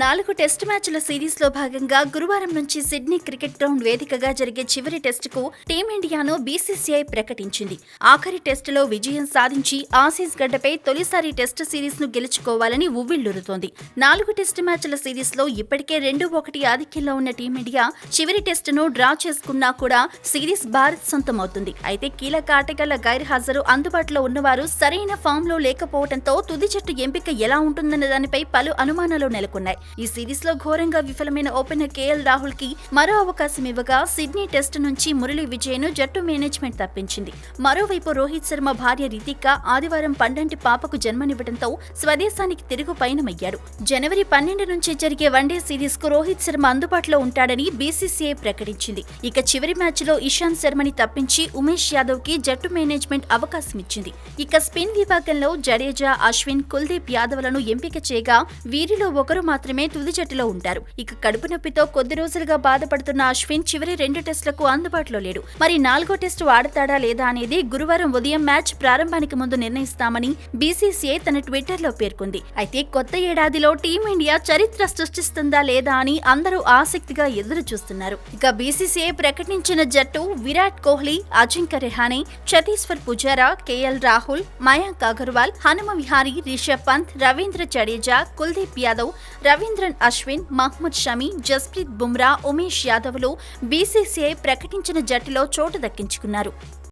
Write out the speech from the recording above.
నాలుగు టెస్ట్ మ్యాచ్ల సిరీస్లో భాగంగా గురువారం నుంచి సిడ్నీ క్రికెట్ గ్రౌండ్ వేదికగా జరిగే చివరి టెస్టుకు టీమిండియాను బీసీసీఐ ప్రకటించింది. ఆఖరి టెస్టులో విజయం సాధించి ఆసీస్ గడ్డపై తొలిసారి టెస్ట్ సిరీస్ను గెలుచుకోవాలని ఉవ్విళ్ళురుతోంది నాలుగు టెస్ట్ మ్యాచ్ల సిరీస్లో ఇప్పటికే రెండు ఒకటి ఆధిక్యంలో ఉన్న టీమిండియా చివరి టెస్టును డ్రా చేసుకున్నా కూడా సిరీస్ భారత్ సొంతమవుతుంది. అయితే కీలక ఆటగాళ్ళ గైర్హాజరు అందుబాటులో ఉన్నవారు సరైన ఫామ్లో లేకపోవడంతో తుది జట్టు ఎంపిక ఎలా ఉంటుందన్న దానిపై పలు అనుమానాలు నెలకొన్నాయి. ఈ సిరీస్లో ఘోరంగా విఫలమైన ఓపెనర్ కేఎల్ రాహుల్కి మరో అవకాశం ఇవ్వగా సిడ్నీ టెస్ట్ నుంచి మురళీ విజయ్ను జట్టు మేనేజ్మెంట్ తప్పించింది. మరోవైపు రోహిత్ శర్మ భార్య రితిక ఆదివారం పండంటి పాపకు జన్మనివ్వడంతో స్వదేశానికి తిరుగు పయనమయ్యాడు. జనవరి పన్నెండు నుంచి జరిగే వన్డే సిరీస్కు రోహిత్ శర్మ అందుబాటులో ఉంటాడని బీసీసీఐ ప్రకటించింది. ఇక చివరి మ్యాచ్లో ఇషాంత్ శర్మని తప్పించి ఉమేష్ యాదవ్కి జట్టు మేనేజ్మెంట్ అవకాశం ఇచ్చింది. ఇక స్పిన్ విభాగంలో జడేజా అశ్విన్ కుల్దీప్ యాదవ్లను ఎంపిక చేయగా వీరిలో ఒకరు మాత్రమే తుది జట్టులో ఉంటారు. ఇక కడుపు నొప్పితో కొద్ది రోజులుగా బాధపడుతున్న అశ్విన్ చివరి రెండు టెస్టులకు అందుబాటులో లేడు. మరి నాలుగో టెస్టు ఆడతాడా లేదా అనేది గురువారం ఉదయం మ్యాచ్ ప్రారంభానికి ముందు నిర్ణయిస్తామని బీసీసీఐ తన ట్విట్టర్లో పేర్కొంది. అయితే కొత్త ఏడాదిలో టీమిండియా చరిత్ర సృష్టిస్తుందా లేదా అని అందరూ ఆసక్తిగా ఎదురు చూస్తున్నారు. ఇక బీసీసీఐ ప్రకటించిన జట్టు విరాట్ కోహ్లీ అజింక్య రెహానే ఛతీశ్వర్ పుజారా కేఎల్ రాహుల్ మయాంక్ అగర్వాల్ హనుమ విహారీ రిషబ్ పంత్ రవీంద్ర జడేజా కుల్దీప్ యాదవ్ రవీంద్రన్ అశ్విన్ మహ్మద్ షమి జస్ప్రీత్ బుమ్రా ఉమేష్ యాదవ్లు బీసీసీఐ ప్రకటించిన జట్టులో చోటు దక్కించుకున్నారు.